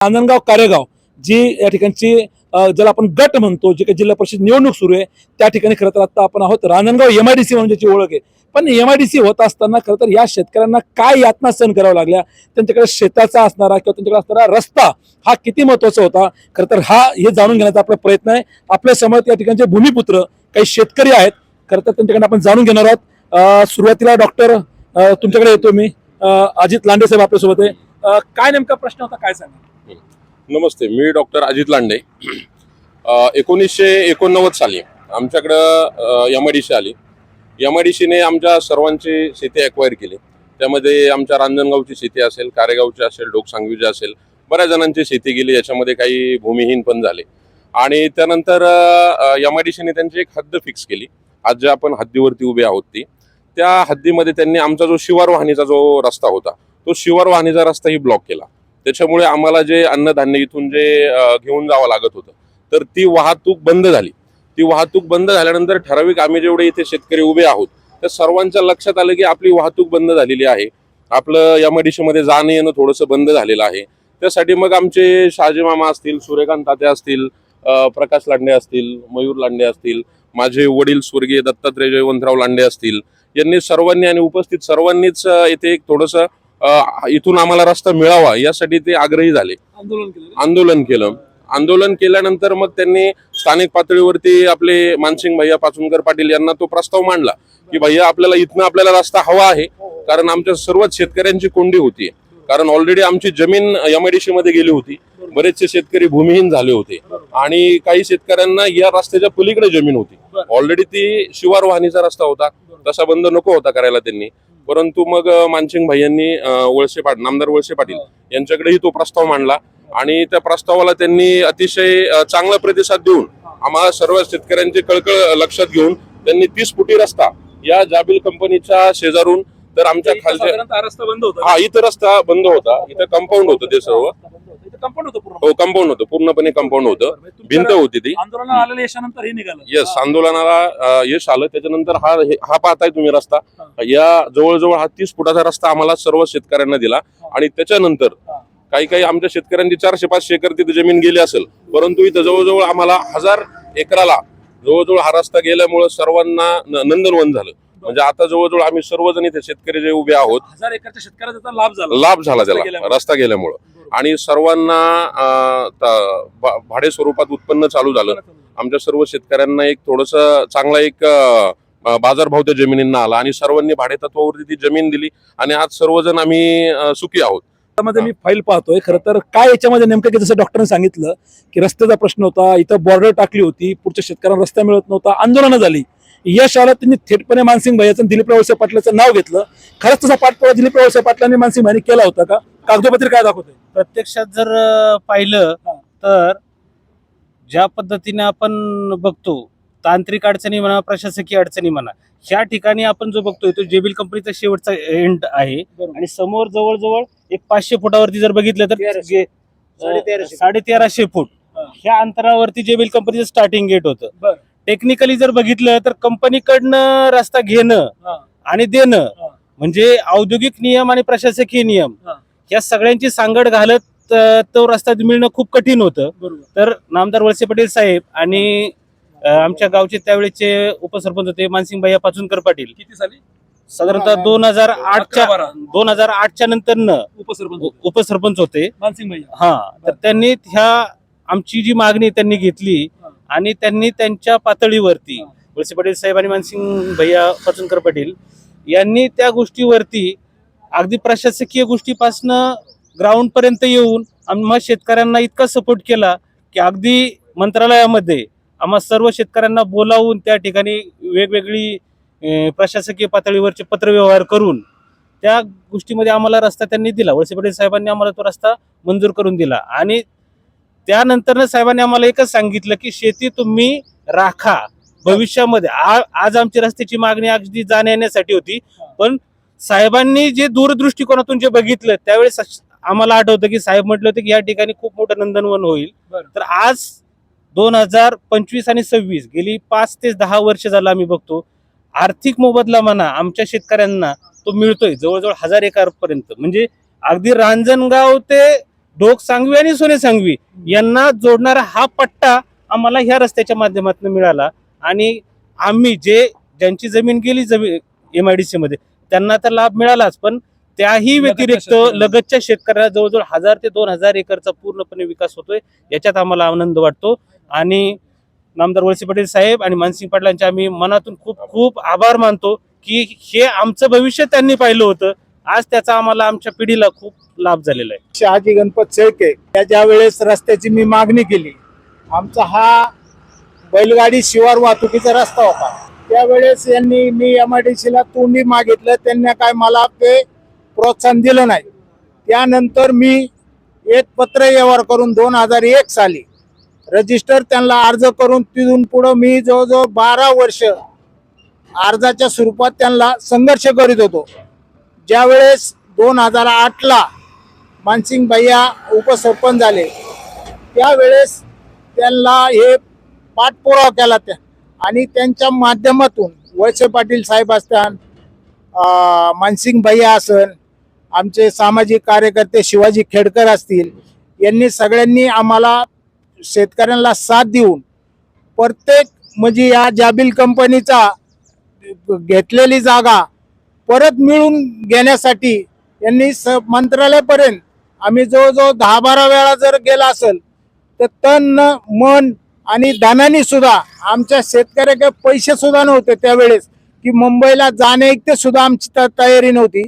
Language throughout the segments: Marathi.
आनंदगाव कारेगाव जी या ठिकाणची ज्याला आपण गट म्हणतो जे काही जिल्हा परिषद निवडणूक सुरू आहे त्या ठिकाणी खरं तर आता आपण आहोत. रांजणगाव एमआयडीसी म्हणून ज्याची ओळख आहे. पण एमआयडीसी होत असताना खरं तर या शेतकऱ्यांना काय यातना सहन करावं लागल्या? त्यांच्याकडे शेताचा असणारा किंवा त्यांच्याकडे असणारा रस्ता हा किती महत्त्वाचा होता? खरं तर हा हे जाणून घेण्याचा आपला प्रयत्न आहे. आपल्यासमोर या ठिकाणचे भूमिपुत्र काही शेतकरी आहेत. खरं तर त्यांच्याकडे आपण जाणून घेणार आहोत. सुरुवातीला डॉक्टर तुमच्याकडे येतो मी. अजित लांडे साहेब आपल्यासोबत आहे. काय नेमका प्रश्न होता? काय सांगा नमस्ते मी डॉक्टर अजित लांडे. एकोणीसशे एकोणनव्वद साली आमच्याकडं एम आय डी सी आली. एम आय डी सीने आमच्या सर्वांची शेती ॲक्वायर केली. त्यामध्ये आमच्या रांजणगावची शेती असेल कारेगावची असेल डोकसांगवीची असेल बऱ्याच जणांची शेती गेली याच्यामध्ये काही भूमिहीन पण झाले. आणि त्यानंतर एम आय डी सीने त्यांची एक हद्द फिक्स केली. आज ज्या आपण हद्दीवरती उभे आहोत ती. त्या हद्दीमध्ये त्यांनी आमचा जो शिवार वाहनीचा जो रस्ता होता तो शिवार वाहनीचा रस्ताही ब्लॉक केला. त्याच्यामुळे आम्हाला जे अन्नधान्य इथून जे घेऊन जावं लागत होतं तर ती वाहतूक बंद झाली. ती वाहतूक बंद झाल्यानंतर ठराविक आम्ही जेवढे इथे शेतकरी उभे आहोत त्या सर्वांच्या लक्षात आलं की आपली वाहतूक बंद झालेली आहे. आपलं या मध्ये जाणं येणं थोडंसं बंद झालेलं आहे. त्यासाठी मग आमचे शहाजी मामा असतील सूर्यकांत तात्या असतील प्रकाश लांडे असतील मयूर लांडे असतील माझे वडील स्वर्गीय दत्तात्रय जयवंतराव लांडे असतील यांनी सर्वांनी आणि उपस्थित सर्वांनीच इथे एक थोडंसं इथून आम्हाला रस्ता मिळावा यासाठी ते आग्रही झाले. आंदोलन केलं आंदोलन केलं. आंदोलन केल्यानंतर मग त्यांनी स्थानिक पातळीवरती आपले मानसिंग भैया पाचुंकर पाटील यांना तो प्रस्ताव मांडला की भैया आपल्याला इथनं आपल्याला रस्ता हवा आहे. कारण आमच्या सर्वच शेतकऱ्यांची कोंडी होती. कारण ऑलरेडी आमची जमीन एमआयडीसी मध्ये गेली होती. बरेचसे शेतकरी भूमिहीन झाले होते. आणि काही शेतकऱ्यांना या रस्त्याच्या पलीकडे जमीन होती. ऑलरेडी ती शिवार वाहनीचा रस्ता होता. तसा बंद नको होता करायला त्यांनी. परंतु मग मानसिंग अं, वळसे पाटील नामदार वळसे पाटील यांच्याकडेही तो प्रस्ताव मांडला आणि त्या प्रस्तावाला त्यांनी अतिशय चांगला प्रतिसाद देऊन आम्हाला सर्व शेतकऱ्यांचे कळकळ लक्षात घेऊन त्यांनी तीस फुटी रस्ता या जाबिल कंपनीच्या शेजारून तर आमच्या खालच्या साधारणतः रस्ता बंद होता हा इथं रस्ता बंद होता. इथं कंपाऊंड होतं ते सर्व. कंपाऊंड होतं पूर्ण. हो कंपाऊंड होतं. पूर्णपणे कंपाऊंड होतं. भिंत होती ती. आंदोलनाला यशानंतर हे निघालं. येस आंदोलनाला यश आलं. त्याच्यानंतर हा हे- पाहताय तुम्ही रस्ता. या जवळजवळ हा तीस फुटाचा रस्ता आम्हाला सर्व शेतकऱ्यांना दिला. आणि त्याच्यानंतर काही काही आमच्या शेतकऱ्यांची चारशे पाचशे एकर तिथे जमीन गेली असेल. परंतु इथं जवळजवळ आम्हाला हजार एकराला जवळजवळ हा रस्ता गेल्यामुळे सर्वांना नंदनवन झालं. म्हणजे आता जवळजवळ आम्ही सर्वजण इथे शेतकरी जे उभे आहोत हजार एकरच्या शेतकऱ्याचा लाभ झाला. लाभ झाला त्याला. रस्ता गेल्यामुळं. आणि सर्वांना भाडे स्वरूपात उत्पन्न चालू झालं. आमच्या सर्व शेतकऱ्यांना एक थोडस चांगला एक बाजारभाव त्या जमिनींना आला आणि सर्वांनी भाडे तत्वावरती ती जमीन दिली आणि आज सर्वजण आम्ही सुखी आहोत. त्यामध्ये मी फाईल पाहतोय. खरं तर काय याच्यामध्ये नेमकं की जसं डॉक्टरने सांगितलं की रस्त्याचा प्रश्न होता इथं बॉर्डर टाकली होती पुढच्या शेतकऱ्यांना रस्ता मिळत नव्हता आंदोलनं झाली. यश आलं त्यांनी थेटपणे मानसिंग आणि दिलीप वळसे पाटलाचं नाव घेतलं. खरंच तसा पाठपुरा दिलीप वळसे पाटलांनी मानसिंग भाईने केला होता का? कागदोपत्री काय दाखवतोय प्रत्यक्षात जर पाहिलं. तर ज्या पद्धतीने आपण बघतो तांत्रिक अडचणी म्हणा प्रशासकीय अडचणी म्हणा ह्या ठिकाणी आपण जो बघतोय तो जेबील कंपनीचा शेवटचा एंड आहे आणि समोर जवळजवळ एक पाचशे फुटावरती जर बघितलं तर तेराशे. जे- अ, साडेतेराशे फूट. ह्या अंतरावरती जेबील कंपनीचं स्टार्टिंग गेट होतं. टेक्निकली जर बघितलं तर कंपनीकडनं रस्ता घेणं. आणि देणं. म्हणजे औद्योगिक नियम आणि प्रशासकीय नियम. या सगळ्यांची सांगड घालत तो रस्ता मिळणं खूप कठीण होतं. तर नामदार वळसे पटेल साहेब आणि आमच्या गावचे त्यावेळेचे उपसरपंच होते मानसिंग भैया पाचुनकर पाटील. किती साली? साधारणतः दोन हजार आठच्या. दोन हजार आठच्या नंतर उपसरपंच उपसरपंच होते. मानसिंग भैया हा. तर त्यांनी ह्या आमची जी मागणी त्यांनी घेतली. आणि त्यांनी त्यांच्या पातळीवरती. वळसे पटेल साहेब आणि मानसिंग भैया पाचुनकर पाटील यांनी त्या गोष्टीवरती अगदी प्रशासकीय गोष्टीपासनं ग्राउंडपर्यंत येऊन आम्हा शेतकऱ्यांना इतका सपोर्ट केला की अगदी मंत्रालयामध्ये आम्हा सर्व शेतकऱ्यांना बोलावून त्या ठिकाणी वेगवेगळी प्रशासकीय पातळीवरचे पत्रव्यवहार करून त्या गोष्टीमध्ये आम्हाला रस्ता त्यांनी दिला. वळसे पटेल साहेबांनी आम्हाला तो रस्ता मंजूर करून दिला. आणि त्यानंतरनं साहेबांनी आम्हाला एकच सांगितलं की शेती तुम्ही राखा. भविष्यामध्ये आ- आज आमची रस्त्याची मागणी अगदी जाण्या येण्यासाठी होती. पण साहेबांनी जे दूरदृष्टिकोनातून जे बघितलं त्यावेळेस आम्हाला आठवतं की साहेब म्हटलं होतं की या ठिकाणी खूप मोठं नंदनवन होईल. तर आज दोन हजार पंचवीस आणि सव्वीस गेली पाच ते दहा वर्ष झालं आम्ही बघतो. आर्थिक मोबदला म्हणा आमच्या शेतकऱ्यांना तो मिळतोय जवळजवळ हजार एकर पर्यंत म्हणजे अगदी रांजणगाव ते ढोक सांगवी आणि सोने सांगवी यांना जोडणारा हा पट्टा आम्हाला ह्या रस्त्याच्या माध्यमातून मिळाला. आणि आम्ही जे ज्यांची जमीन गेली जमीन एम आय डी सी मध्ये त्यांना तर लाभ मिळालाच पण त्याही व्यतिरिक्त. लगतच्या शेतकऱ्याला जवळजवळ हजार ते दोन हजार एकरचा पूर्णपणे विकास होतोय याच्यात आम्हाला आनंद वाटतो. आणि नामदार वळसे पाटील साहेब आणि मानसिंग पाटलांचे आम्ही मनातून खूप खूप आभार मानतो की हे आमचं भविष्य त्यांनी पाहिलं होतं. आज त्याचा आम्हाला आमच्या पिढीला खूप लाभ झालेला आहे. शहाजी गणपत शेळके या ज्या वेळेस रस्त्याची मी मागणी केली आमचा हा बैलगाडी शिवार वाहतुकीचा रस्ता होता. त्यावेळेस यांनी मी एम आय डी सीला तोंडी मागितलं. त्यांनी काय मला ते प्रोत्साहन दिलं नाही. त्यानंतर मी एक पत्र व्यवहार करून दोन हजार एक साली रजिस्टर त्यांना अर्ज करून तिथून पुढं मी जवळजवळ बारा वर्ष अर्जाच्या स्वरूपात त्यांना संघर्ष करीत होतो. ज्यावेळेस दोन हजार आठला मानसिंग भैया उपसरपंच झाले. त्यावेळेस त्यांना हे पाठपुरावा केला त्या आणि त्यांच्या माध्यमातून वळसे पाटील साहेब असतान मानसिंग भैया असन आमचे सामाजिक कार्यकर्ते शिवाजी खेडकर असतील यांनी सगळ्यांनी आम्हाला शेतकऱ्यांना साथ देऊन प्रत्येक म्हणजे या जाबिल कंपनीचा घेतलेली जागा परत मिळून घेण्यासाठी यांनी स मंत्रालयापर्यंत आम्ही जवळजवळ दहा बारा वेळा जर गेला असेल तर तन मन आणि दानानी सुद्धा आमच्या शेतकऱ्याकडे पैसे सुद्धा नव्हते त्यावेळेस की मुंबईला जाणे इतके सुद्धा आमची त- तयारी नव्हती.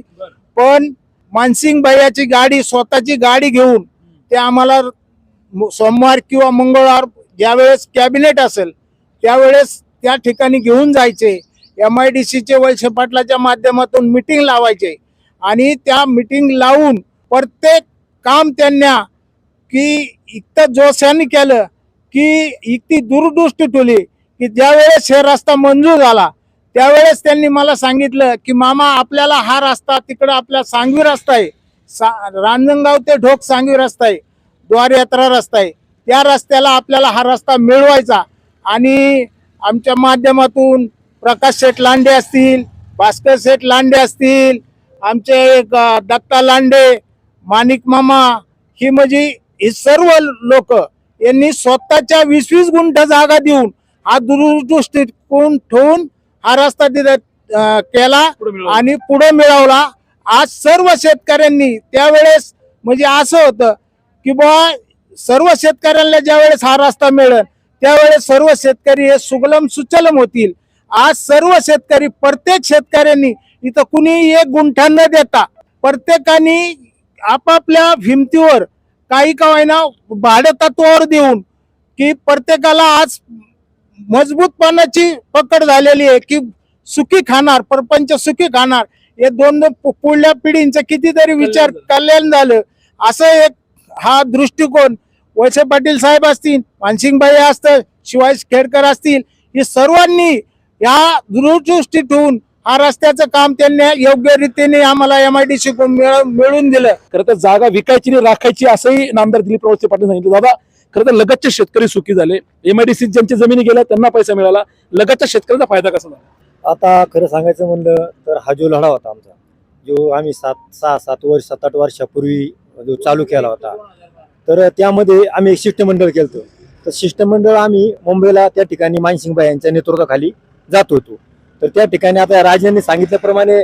पण मानसिंग भैयाची गाडी स्वतःची गाडी घेऊन ते आम्हाला सोमवार किंवा मंगळवार ज्यावेळेस कॅबिनेट असेल त्यावेळेस त्या ठिकाणी घेऊन जायचे. एम आय डी सीचे वैश्य पाटलाच्या माध्यमातून मिटिंग लावायचे. आणि त्या मिटिंग लावून प्रत्येक काम त्यांना की इतकं जोशाने केलं की इतकी दूरदृष्टी ठेवली की ज्यावेळेस हे रस्ता मंजूर झाला त्यावेळेस त्यांनी मला सांगितलं की मामा आपल्याला हा रस्ता तिकडं आपला सांगवी रस्ता आहे. सा रांजणगाव ते ढोक सांगवी रस्ता आहे. द्वार यात्रा रस्ता आहे. त्या रस्त्याला आपल्याला हा रस्ता मिळवायचा. आणि आमच्या माध्यमातून प्रकाश शेठ लांडे असतील भास्कर शेठ लांडे असतील आमचे एक दत्ता लांडे माणिक मामा ही म्हणजे ही सर्व लोक यांनी स्वतःच्या वीस वीस गुंठ जागा देऊन हा दूरदृष्टीकोन ठेवून हा रस्ता केला आणि पुढे मिळवला. आज सर्व शेतकऱ्यांनी त्यावेळेस म्हणजे असं होतं की बुवा सर्व शेतकऱ्यांना ज्यावेळेस हा रस्ता मिळेल त्यावेळेस सर्व शेतकरी हे सुगलम सुचलम होतील. आज सर्व शेतकरी प्रत्येक शेतकऱ्यांनी इथं कुणी एक गुंठा न देता प्रत्येकाने आपापल्या भिमतीवर काही का होईना भाडे तत्वावर देऊन की प्रत्येकाला आज मजबूतपणाची पकड झालेली आहे की सुखी खाणार परपंच सुखी खाणार. हे दोन दोन पुढल्या पिढींचा कितीतरी विचार कल्याण झालं. असं एक हा दृष्टिकोन वळसे पाटील साहेब असतील मानसिंगबाई असतं शिवाजी खेडकर असतील हे सर्वांनी या दूरदृष्टी ठेवून हा रस्त्याचं काम त्यांनी योग्य रीतीने आम्हाला एम आय डी सी मिळून दिलं. खरं तर जागा विकायची आणि राखायची असंही नामदार दिलीप रावते पाटील सांगितलं. दादा खरं तर लगतचे शेतकरी सुखी झाले. एमआयडीसी ज्यांच्या जमिनी गेल्या त्यांना पैसा मिळाला. लगतच्या शेतकऱ्यांचा फायदा कसा झाला? आता खरं सांगायचं म्हणलं तर हा जो लढा होता आमचा जो आम्ही सात सहा सात वर्ष सात आठ वर्षापूर्वी जो चालू केला होता तर त्यामध्ये आम्ही एक शिष्टमंडळ केलं तर शिष्टमंडळ आम्ही मुंबईला त्या ठिकाणी मानसिंगबाई यांच्या नेतृत्वाखाली जात होतो. तर त्या ठिकाणी आता राजांनी सांगितल्याप्रमाणे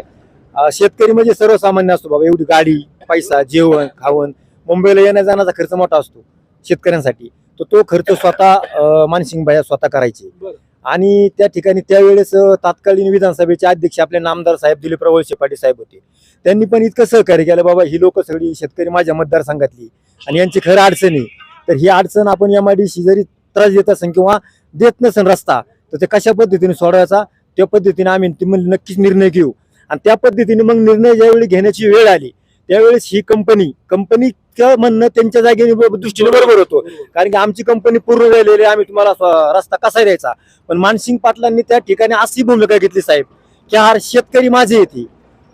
शेतकरी म्हणजे सर्वसामान्य असतो बाबा. एवढी गाडी पैसा जेवण खावण मुंबईला येण्या जाण्याचा खर्च मोठा असतो शेतकऱ्यांसाठी. तर तो खर्च स्वतः अं, मानसिंगबाई स्वतः करायचे. आणि त्या ठिकाणी त्यावेळेस तत्कालीन विधानसभेचे अध्यक्ष आपले नामदार साहेब दिलीप वळसे पाटील साहेब होते. त्यांनी पण इतकं सहकार्य केलं बाबा. ही लोक सगळी शेतकरी माझ्या मतदारसंघातली. आणि यांची खरं अडचणी तर ही अडचण आपण आय डी जरी त्रास देत असेल किंवा देत नसेल रस्ता तर ते कशा पद्धतीने सोडवायचा? त्या पद्धतीने आम्ही ती म्हणली नक्कीच निर्णय घेऊ. आणि त्या पद्धतीने मग निर्णय ज्यावेळी घेण्याची वेळ आली त्यावेळेस ही कंपनी कंपनीचं म्हणणं त्यांच्या जागेने ब- दृष्टीने बरोबर होतो. कारण की आमची कंपनी पूर्ण झालेली आहे, आम्ही तुम्हाला रस्ता कसा द्यायचा? पण मानसिंग पाटलांनी त्या ठिकाणी अशी भूमिका घेतली साहेब की हा शेतकरी माझे येते.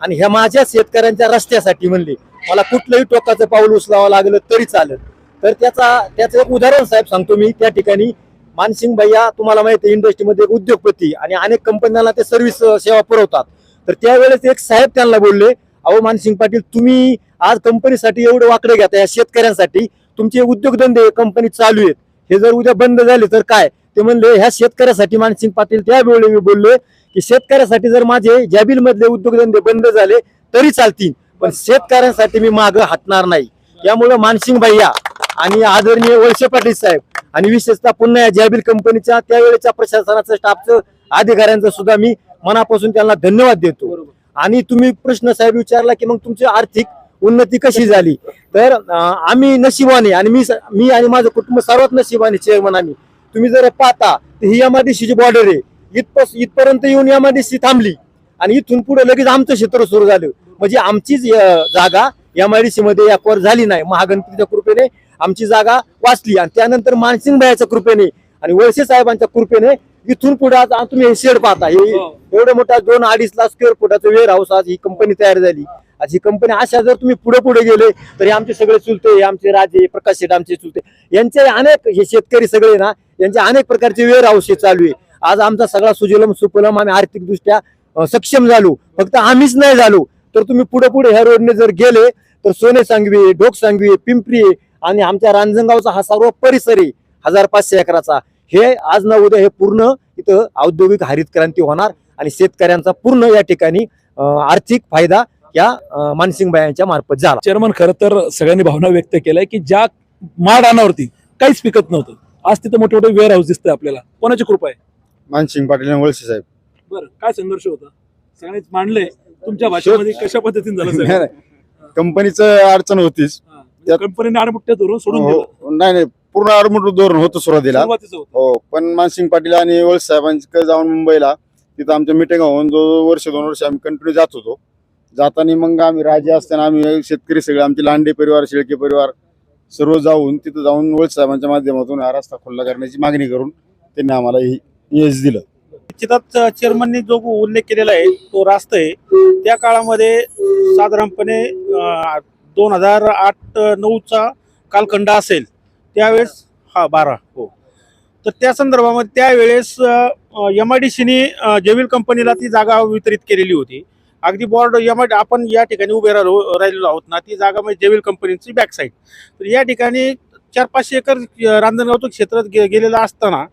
आणि ह्या माझ्या शेतकऱ्यांच्या रस्त्यासाठी म्हणले मला कुठलंही टोकाचं पाऊल उचलावं लागलं तरी चालेल. तर त्याचा त्याचं एक उदाहरण साहेब सांगतो मी त्या ठिकाणी मानसिंग भैया तुम्हाला माहिती आहे इंडस्ट्रीमध्ये उद्योगपती आणि अनेक कंपन्यांना ते सर्व्हिस सेवा पुरवतात. तर त्यावेळेस एक साहेब त्यांना बोलले अहो मानसिंग पाटील तुम्ही आज कंपनीसाठी एवढे वाकडे घेता या शेतकऱ्यांसाठी. तुमचे उद्योगधंदे कंपनी चालू आहेत. हे जर उद्या बंद झाले तर काय? ते म्हणले ह्या शेतकऱ्यासाठी मानसिंग पाटील त्यावेळी मी बोललोय की शेतकऱ्यासाठी जर माझे जॅबिल मधले उद्योगधंदे बंद झाले तरी चालतील. पण शेतकऱ्यांसाठी मी मागं हटणार नाही. त्यामुळं मानसिंग भैया आणि आदरणीय वळसे पाटील साहेब आणि विशेषतः पुन्हा या जॅबिल कंपनीच्या त्यावेळेच्या प्रशासनाचं स्टाफचं अधिकाऱ्यांचं सुद्धा मी मनापासून त्यांना धन्यवाद देतो. आणि तुम्ही प्रश्न साहेब विचारला की मग तुमची आर्थिक उन्नती कशी झाली? तर आम्ही नशिबाने आणि मी मी आणि माझं कुटुंब सर्वात नशिबाने चेअरमन आम्ही. तुम्ही जर पाहता तर ही एमआयडीसीची बॉर्डर आहे. इथपास इथपर्यंत येऊन एमआयडीसी थांबली. आणि इथून पुढे लगेच आमचं क्षेत्र सुरू झालं. म्हणजे आमचीच जागा एमआयडीसी मध्ये अक्वार झाली नाही. महागणपतीच्या कृपेने आमची जागा वाचली. आणि त्यानंतर मानसिंग भायाच्या कृपेने आणि वळसे साहेबांच्या कृपेने इथून पुढे आज तुम्ही हे शेड पाहता. हे एवढं मोठा दोन अडीच लाख स्क्वेअर फुटाचं वेअर हाऊस आज ही कंपनी तयार झाली. आज ही कंपनी अशा जर तुम्ही पुढे पुढे गेले तर हे आमचे सगळे चुलते हे आमचे राजे प्रकाश शेठ आमचे चुलते यांचे अनेक हे शेतकरी सगळे ना यांचे अनेक प्रकारचे वेअर हाऊस हे चालू आहे. आज आमचा सगळा सुजलम सुफलम आम्ही आर्थिकदृष्ट्या सक्षम झालो. फक्त आम्हीच नाही झालो. तर तुम्ही पुढे पुढे ह्या रोडने जर गेले तर सोने सांगवी डोक सांगवी पिंपरी आणि आमच्या रांजणगावचा हा सर्व परिसर आहे हजार पाचशे एकराचा. हे आज ना उद्या हे पूर्ण इथं औद्योगिक हरित क्रांती होणार आणि शेतकऱ्यांचा पूर्ण या ठिकाणी आर्थिक फायदा या मानसिंग बायांच्या मार्फत झाला. चेअरमन खरं तर सगळ्यांनी भावना व्यक्त केल्या की ज्या माडानावरती काहीच पिकत नव्हतं. आज तिथं मोठे मोठे वेअर हाऊस दिसतंय आपल्याला. कोणाची कृपा आहे? मानसिंग पाटील आणि वळसे साहेब. बरं काय संघर्ष होता? सगळ्यांनीच मांडले तुमच्या भाषेमध्ये कशा पद्धतीने झालं कंपनीचं अडचण होतीच. त्यात- कंपनीने आडमुठ्या धरून सोडून दिलं. हो, नाही नाही पूर्ण आडमुठ धोरण होतं सुरुवातीला. सुरुवातीचं होतं. हो पण मानसिंग पाटील आणि वळसे साहेबांकडे जाऊन मुंबईला तिथं आमच्या मिटिंग होऊन जो वर्ष दोन वर्ष आम्ही कंटिन्यू जात होतो. जाताना मग आम्ही राजे असताना आम्ही शेतकरी सगळे आमचे लांडे परिवार शेळके परिवार सर्व जाऊन तिथं जाऊन वळसे साहेबांच्या माध्यमातून हा रस्ता खुल्ला करण्याची मागणी करून त्यांनी आम्हाला हे यश दिलं. निश्चितच चेअरमननी जो उल्लेख केलेला आहे तो रास्त आहे. त्या काळामध्ये साधारणपणे दोन हजार आठ नऊचा कालखंड असेल त्यावेळेस हा बारा हो. तर त्या संदर्भामध्ये त्यावेळेस एम आय डी सीने जेविल कंपनीला ती जागा वितरित केलेली होती. अगदी बॉर्ड एम आय आपण या ठिकाणी उभे राहिलो राहिलेलो आहोत ना ती जागा म्हणजे जेविल कंपनीची बॅक साईड तर या ठिकाणी चार पाचशे एकर रांजणगावचं क्षेत्र गे- गेलेलं असताना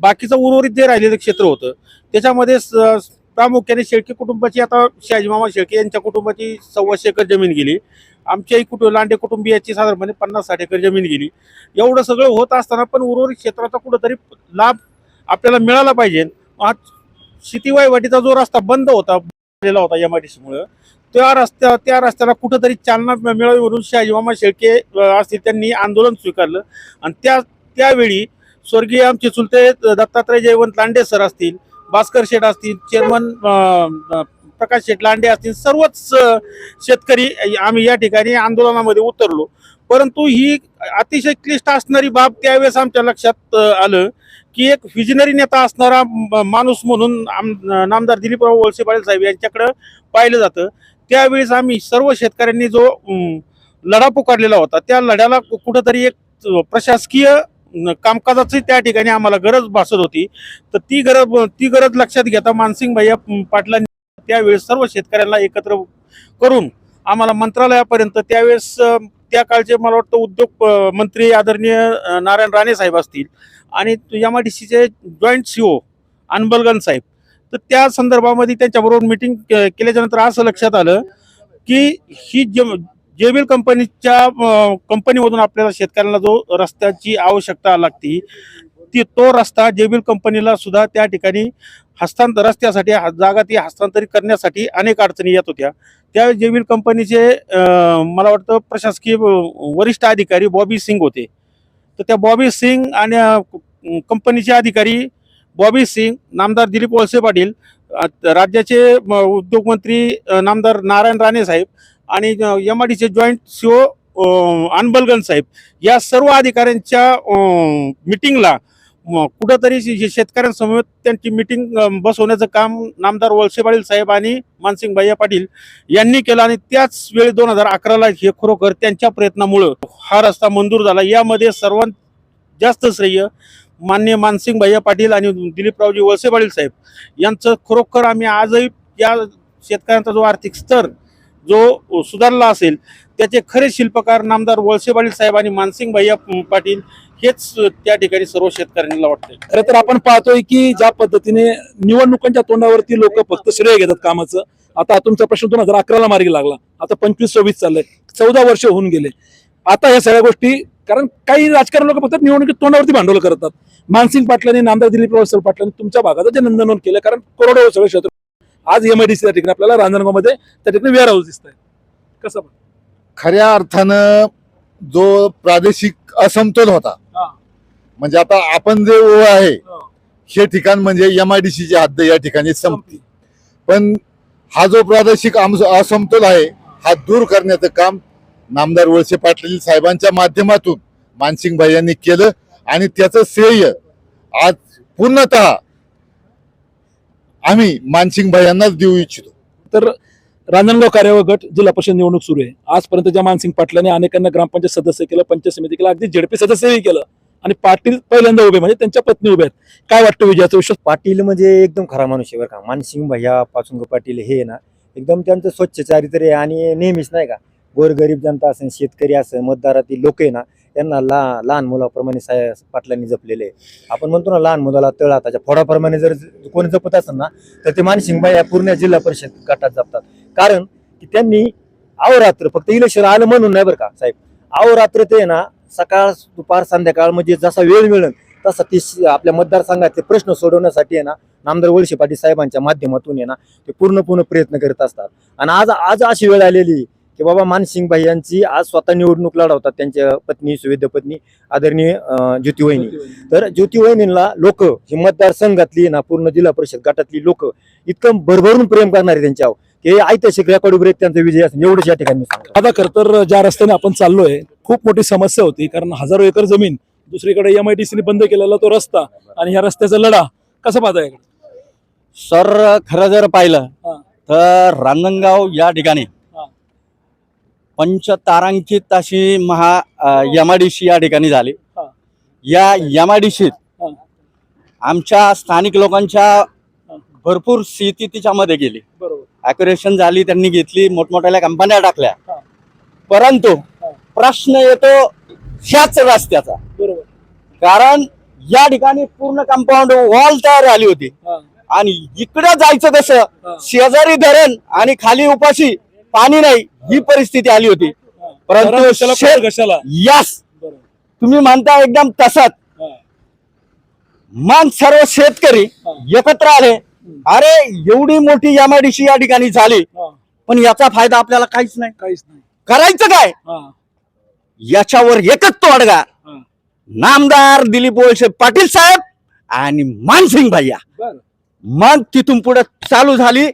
बाकीचं उर्वरित जे राहिलेलं क्षेत्र होतं त्याच्यामध्ये स- प्रामुख्याने शेळके कुटुंबाची आता शाजीमामा शेळके यांच्या कुटुंबाची सव्वाशे एकर जमीन गेली. आमच्याही कुटुंब लांडे कुटुंबियाची साधारणपणे पन्नास साठ एकर जमीन गेली. एवढं सगळं होत असताना पण उर्वरित क्षेत्राचा कुठंतरी लाभ आपल्याला मिळाला पाहिजे. आज शेतीवाईवाटीचा जो रस्ता बंद होता झालेला होता एम आय डी सीमुळं त्या रस्त्या त्या रस्त्याला कुठंतरी चालना मिळावी म्हणून शहाजीमामा शेळके असतील त्यांनी आंदोलन स्वीकारलं. आणि त्या त्यावेळी स्वर्गीय आमचे चुलते दत्तात्रय जयवंत लांडे सर असतील भास्कर शेठ असतील चेअरमन प्रकाश शेटलांडे असतील सर्वच शेतकरी आम्ही या ठिकाणी आंदोलनामध्ये उतरलो. परंतु ही अतिशय क्लिष्ट असणारी बाब त्यावेळेस आमच्या लक्षात आलं की एक विजनरी नेता असणारा म- माणूस म्हणून आम- नामदार दिलीपराव वळसे पाटील साहेब यांच्याकडं पाहिलं जातं. त्यावेळेस आम्ही सर्व शेतकऱ्यांनी जो लढा पुकारलेला होता त्या लढ्याला कु- कुठंतरी एक प्रशासकीय कामकाजाची त्या ठिकाणी आम्हाला गरज भासत होती. तर ती गरज ती गरज लक्षात घेता मानसिंग भैया पाटलांनी त्यावेळेस सर्व शेतकऱ्यांना एकत्र करून आम्हाला मंत्रालयापर्यंत त्यावेळेस त्या काळचे मला वाटतं उद्योग मंत्री आदरणीय नारायण राणे साहेब असतील आणि एम आय डी सीचे जॉईंट सी ओ अनबलगन साहेब. तर त्या संदर्भामध्ये त्यांच्याबरोबर मिटिंग केल्याच्यानंतर असं लक्षात आलं की ही जे जेबील कंपनीच्या कंपनीमधून आपल्याला शेतकऱ्यांना जो रस्त्याची आवश्यकता लागती ती तो रस्ता जेबील कंपनीला सुद्धा त्या ठिकाणी हस्तांतर रस्त्यासाठी हा- जागा ती हस्तांतरित करण्यासाठी अनेक अडचणी येत होत्या. त्यावेळी जेबील कंपनीचे मला वाटतं प्रशासकीय वरिष्ठ अधिकारी बॉबी सिंग होते. तर त्या बॉबी सिंग आणि कंपनीचे अधिकारी बॉबी सिंग नामदार दिलीप वळसे पाटील राज्याचे उद्योगमंत्री नामदार नारायण राणे साहेब आणि एम आय डीचे जॉईंट सीओ अनबलगन साहेब या सर्व अधिकाऱ्यांच्या मिटिंगला कुठंतरी शे- शेतकऱ्यांसमोर त्यांची मिटिंग बसवण्याचं काम नामदार वळसे पाटील साहेब आणि मानसिंग भैया पाटील यांनी केलं आणि त्याच वेळी दोन हजार अकराला हे खरोखर त्यांच्या प्रयत्नामुळं हा रस्ता मंजूर झाला. यामध्ये सर्वात जास्त श्रेय मान्य मानसिंग भैया पाटील आणि दिलीपरावजी वळसे पाटील साहेब. यांचं खरोखर आम्ही आजही या शेतकऱ्यांचा जो आर्थिक स्तर जो सुधारला असेल त्याचे खरे शिल्पकार नामदार वळसे पाटील साहेब आणि मानसिंग भैया पाटील हेच त्या ठिकाणी सर्व शेतकऱ्यांना वाटते खरं तर आपण पाहतोय की ज्या पद्धतीने निवडणुकांच्या तोंडावरती लोक फक्त श्रेय घेतात कामाचं आता तुमचा प्रश्न दोन हजार अकराला मार्गी लागला आता पंचवीस सव्वीस चाललंय चौदा वर्ष होऊन गेले. आता या सगळ्या गोष्टी कारण काही राजकारण लोक फक्त निवडणुकीत तोंडावरती भांडवल करतात. मानसिंग पाटलांनी नामदार दिलीप वळसे पाटलांनी तुमच्या भागाचं जे नंदनवन केलं कारण करोडो सगळं क्षेत्र आज एमआयडीसी त्या ठिकाणी आपल्याला रांजणगावमध्ये त्या ठिकाणी वेअर हाऊस दिसत आहे कसं बघ? खऱ्या अर्थानं जो प्रादेशिक असमतोल होता. म्हणजे आता आपण जे ओळ आहे हा. हे ठिकाण म्हणजे एम आय डी सीची हद्द या ठिकाणी संपती पण हा जो प्रादेशिक असमतोल आहे हा दूर करण्याचं काम नामदार वळसे पाटील साहेबांच्या माध्यमातून मानसिंग भाई यांनी केलं आणि त्याचं श्रेय आज पूर्णतः आम्ही मानसिंग भाई यांनाच देऊ इच्छितो तर रांजणगाव कार्यावर गट जिल्हा परिषद निवडणूक सुरू आहे. आजपर्यंत ज्या मानसिंग पाटलांनी अनेकांना ग्रामपंचायत सदस्य केलं पंचायत समिती केलं अगदी झेडपी सदस्यही केलं आणि पाटील पहिल्यांदा उभे म्हणजे त्यांच्या पत्नी उभे आहेत. काय वाटतं विजयाचा विश्वास? पाटील म्हणजे एकदम खरा माणूस आहे बरं का. मानसिंग भैया पाचुंग पाटील हे ना एकदम त्यांचं स्वच्छ चारित्र्य आहे आणि नेहमीच नाही का गोरगरीब जनता असेल शेतकरी असेल मतदारातील लोक आहे ना त्यांना ला लहान मुलाप्रमाणे साय पाटलांनी जपलेले आहे. आपण म्हणतो ना लहान मुलाला तळ हाताच्या फोडाप्रमाणे जर कोणी जपत असेल ना तर ते मानसिंग भैया पूर्ण जिल्हा परिषद गटात जपतात. कारण की त्यांनी अवरात्र फक्त इलेक्शन आलं म्हणून नाही बरं का साहेब. अवरात्र ते ना सकाळ दुपार संध्याकाळ म्हणजे जसा वेळ मिळेल तसा ती आपल्या मतदारसंघातले प्रश्न सोडवण्यासाठी आहे ना नामदार वळशीपाटी पाटील साहेबांच्या माध्यमातून आहे ना ते पूर्ण पूर्ण प्रयत्न करत असतात. आणि आज आज अशी वेळ आलेली की बाबा मानसिंग भाई यांची आज स्वतः निवडणूक लढवतात त्यांच्या पत्नी सुवेद्य पत्नी आदरणीय अं, ज्योती वहिनी. तर ज्योती वहिनीला लोक ही मतदारसंघातली ना पूर्ण जिल्हा परिषद गटातली लोक इतकं भरभरून प्रेम करणारे त्यांच्यावर की ऐतिहासिक रेकॉर्ड उभे त्यांचा विजय असेल एवढंच या ठिकाणी मी सांगतो आता खरं तर ज्या रस्त्याने आपण चाललोय खूप मोठी समस्या होती कारण हजारो एकर जमीन दुसरीकडे एमआयडीसीने बंद केलेला तो रस्ता आणि ह्या रस्त्याचा लढा कसा पाहता याकडे सर खरं जर पाहिलं हा. तर रांजणगाव या ठिकाणी हा. पंचतारांकित अशी महा एमआयडीसी या ठिकाणी झाली हा. या हा. आमच्या स्थानिक लोकांच्या भरपूर शेती तिच्यामध्ये गेली बरोबर अॅक्युरेशन झाली त्यांनी घेतली मोठमोठ्या कंपन्या टाकल्या. परंतु. प्रश्न येतो ह्याच रस्त्याचा बरोबर कारण या ठिकाणी पूर्ण कंपाऊंड वॉल तयार झाली होती. आणि इकडे जायचं. कसं शेजारी धरण आणि खाली उपाशी पाणी नाही ही परिस्थिती आली होती परंतु यास तुम्ही म्हणता एकदम तसंच हा. मान सर्व शेतकरी. एकत्र आले अरे एवढी मोठी एमआयडीसी या ठिकाणी झाली. पण याचा फायदा आपल्याला काहीच नाही काहीच नाही करायचं काय. याच्यावर एकच तो अडगा हा. नामदार दिलीप वळसे पाटील साहेब आणि मानसिंग भैया. मग तिथून पुढे चालू झाली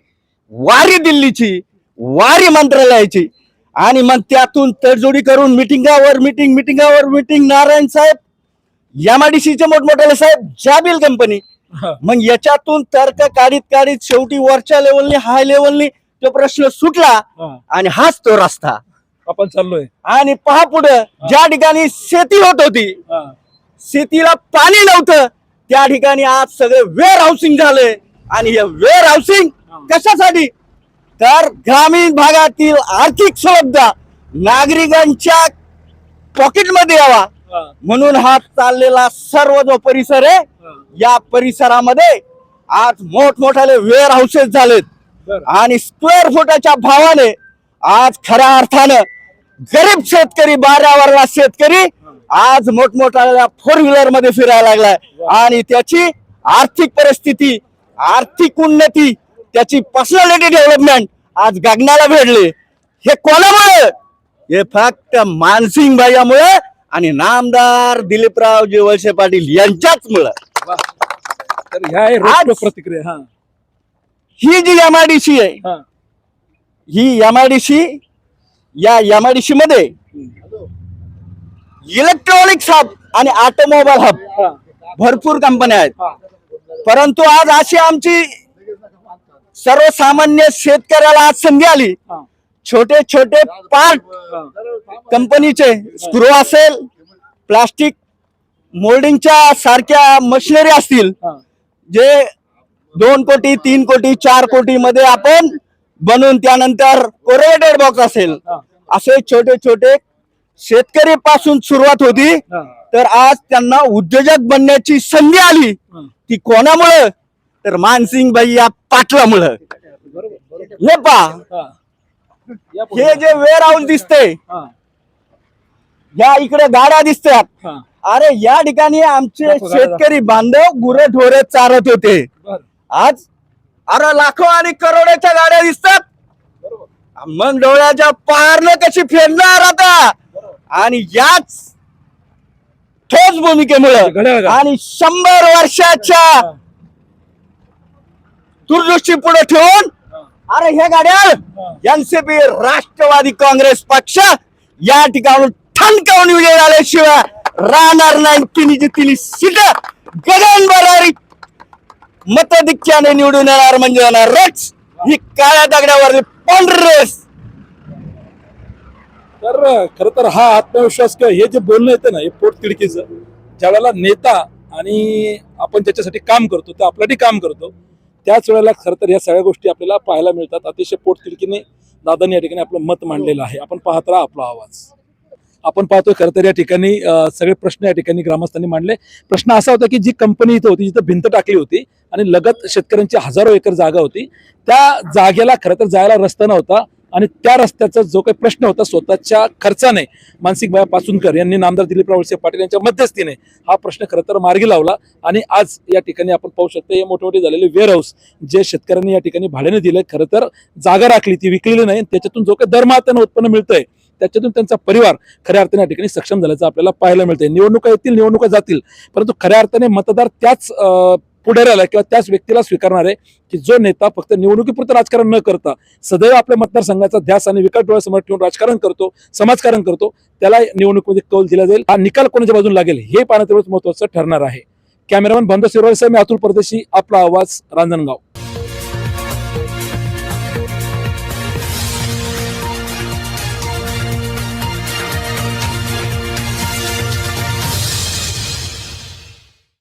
वारी दिल्लीची वारी मंत्रालयाची आणि मग त्यातून तडजोडी करून मिटिंगावर मिटिंग मिटिंगावर मिटिंग नारायण साहेब एमआयडीसीचे मोठमोठे साहेब जाबिल कंपनी. मग याच्यातून तर्क काढीत काढीत शेवटी वरच्या लेवलनी हाय लेवलनी तो प्रश्न सुटला. आणि हाच तो रस्ता आपण चाललोय आणि पहा पुढं ज्या ठिकाणी शेती होत होती. शेतीला पाणी नव्हतं त्या ठिकाणी आज सगळे वेअर हाऊसिंग झालंय आणि हे वेअर हाऊसिंग कशासाठी तर ग्रामीण भागातील आर्थिक सुलभता नागरिकांच्या पॉकेटमध्ये यावा. म्हणून हा चाललेला सर्व जो परिसर आहे. या परिसरामध्ये आज मोठमोठाले वेअर हाऊसेस झालेत. आणि स्क्वेअर फुटाच्या भावाने आज खऱ्या अर्थानं गरीब शेतकरी बाऱ्यावरला शेतकरी आज मोठमोठ्या फोर व्हीलरमध्ये फिरायला लागलाय. आणि त्याची आर्थिक परिस्थिती आर्थिक उन्नती त्याची पर्सनॅलिटी डेव्हलपमेंट आज गगनाला भेटले. हे कोणामुळे? हे फक्त मानसिंग भाईयामुळे आणि नामदार दिलीपरावजी वळसे पाटील यांच्याच मुळे तर ह्या आहे आज- प्रतिक्रिया हा ही जी एमआयडीसी आहे हा. ही एमआयडीसी या एमआयडीसी मध्ये इलेक्ट्रॉनिक्स हब आणि ऑटोमोबाईल हब. भरपूर कंपन्या आहेत. परंतु आज अशी आमची सर्वसामान्य शेतकऱ्याला आज संधी आली. छोटे छोटे पार्ट. कंपनीचे स्क्रू असेल प्लास्टिक मोल्डिंगच्या सारख्या मशिनरी असतील. जे दोन कोटी तीन कोटी चार कोटी मध्ये आपण बनून त्यानंतर कोरेटेड बॉक्स असेल. असे छोटे छोटे शेतकरी पासून सुरुवात होती. तर आज त्यांना उद्योजक बनण्याची संधी आली. ती कोणामुळं तर मानसिंग भाई या पाटलामुळं हे पहा हा. जे वेअर हाऊस दिसते या इकडे गाड्या दिसतात. अरे या ठिकाणी आमचे शेतकरी बांधव गुरे ढोरे चारत होते. आज अरे लाखो आणि करोडोच्या गाड्या दिसतात. मग डोळ्याच्या पारनं कशी फेडणार आता? आणि याच ठोस भूमिकेमुळे का? आणि शंभर वर्षाच्या दूरदृष्टी पुढे ठेवून अरे हे गाड्या एनसीपी राष्ट्रवादी काँग्रेस पक्ष या ठिकाणून ठणकावून विजय झाल्याशिवाय राहणार नाही. तिने जिथली सीट गगन भरारी मतधिक्याने निवडून येणार म्हणजे होणार रच. ही काळ्या दगडावरली पांढरस. तर खर तर हा आत्मविश्वास किंवा हे जे बोलणं येतं ना हे पोट तिडकीचं ज्या वेळेला नेता आणि आपण ज्याच्यासाठी काम करतो ते आपल्यासाठी काम करतो त्याच वेळेला खरं तर या सगळ्या गोष्टी आपल्याला पाहायला मिळतात. अतिशय पोट तिडकीने दादांनी या ठिकाणी आपलं मत मांडलेलं आहे. आपण पाहत राहा आपला आवाज. आपण पाहतोय खरं तर या ठिकाणी सगळे प्रश्न या ठिकाणी ग्रामस्थांनी मांडले. प्रश्न असा होता की जी कंपनी इथं होती जिथं भिंत टाकली होती आणि लगत शेतकऱ्यांची हजारो एकर जागा होती त्या जागेला खरं तर जायला रस्ता नव्हता. आणि त्या रस्त्याचा जो काही प्रश्न होता स्वतःच्या खर्चाने मानसिक भाया पासूनकर यांनी नामदार दिलीपराव वळसे पाटील यांच्या मध्यस्थीने हा प्रश्न खरं तर मार्गी लावला. आणि आज या ठिकाणी आपण पाहू शकतो हे मोठे मोठे झालेले वेअर हाऊस जे शेतकऱ्यांनी या ठिकाणी भाड्याने दिले खरं तर जागा राखली ती विकलेली नाही त्याच्यातून जो काही दरमहा त्यांना उत्पन्न मिळतंय त्याच्यातून त्यांचा परिवार खऱ्या अर्थाने या ठिकाणी सक्षम झाल्याचं आपल्याला पाहायला मिळतंय. निवडणुका येतील निवडणुका जातील परंतु खऱ्या अर्थाने मतदार त्याच पुढाऱ्याला किंवा त्याच व्यक्तीला स्वीकारणार आहे की जो नेता फक्त निवडणुकीपुरतं राजकारण न करता सदैव आपल्या मतदारसंघाचा ध्यास आणि विकास डोळ्यासमोर ठेवून राजकारण करतो समाजकारण करतो त्याला निवडणुकीमध्ये कौल दिला जाईल. हा निकाल कोणाच्या बाजून लागेल हे पाहणं तेवढंच महत्वाचं ठरणार आहे. कॅमेरामॅन बंद शिरोळे मी अतुल परदेशी आपला आवाज रांजणगाव.